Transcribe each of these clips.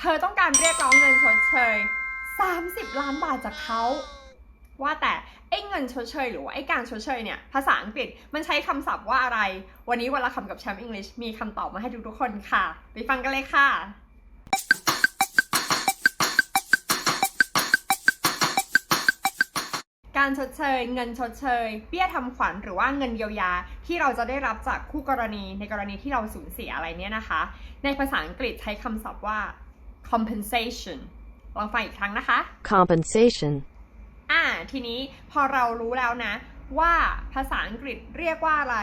เธอต้องการเรียกร้องเงินชดเชย 30 ล้านบาทจากเขา ว่าแต่ไอ้เงินชดเชยหรือว่าไอ้การชดเชยเนี่ยภาษาอังกฤษมันใช้คำศัพท์ว่าอะไร วันนี้วันละคำกับแชมป์อังกฤษมีคำตอบมาให้ทุกๆคนค่ะ ไปฟังกันเลยค่ะ การชดเชย เงินชดเชย เบี้ยทำขวัญหรือว่าเงินเยียวยาที่เราจะได้รับจากคู่กรณีในกรณีที่เราสูญเสียอะไรเนี่ยนะคะ ในภาษาอังกฤษใช้คำศัพท์ว่า compensation ลองฟังอีกครั้งนะคะ compensation, อ่า ทีนี้พอเรารู้แล้วนะ ว่าภาษาอังกฤษเรียกว่าอะไร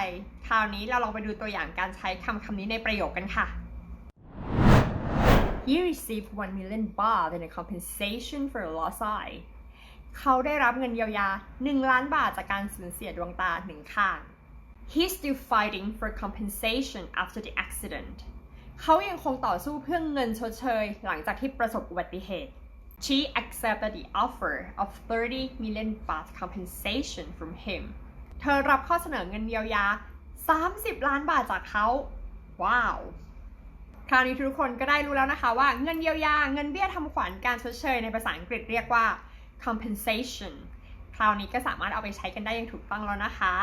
คราวนี้เราลองไปดูตัวอย่างการใช้คำคำนี้ในประโยคกันค่ะ He received 1 million baht in a compensation for a lost eye เขาได้รับเงินเยียวยา 1 ล้านบาทจากการสูญเสียดวงตาหนึ่งข้าง He's still fighting for compensation after the accident เขายังคงต่อสู้เพื่อเงินชดเชย หลังจากที่ประสบอุบัติเหตุ She accepted the offer of 30 million baht compensation from him เธอรับข้อเสนอเงินเยียวยา 30 ล้านบาทจากเขา ว้าว คราวนี้ทุกคนก็ได้รู้แล้วนะคะว่าเงินเยียวยา เงินเบี้ยทำขวัญการชดเชยในภาษาอังกฤษเรียกว่า compensation คราวนี้ก็สามารถเอาไปใช้กันได้อย่างถูกต้องแล้วนะคะ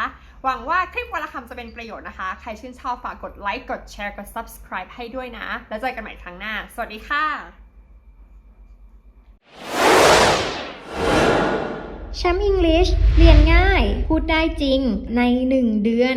หวังว่าคลิปวัลคำจะเป็นประโยชน์นะคะ ใครชื่นชอบฝากกดไลค์ กดแชร์ กด subscribe ให้ด้วยนะ แล้วเจอกันใหม่ครั้งหน้า สวัสดีค่ะแชมป์อังกฤษเรียนง่าย พูดได้จริงใน 1 เดือน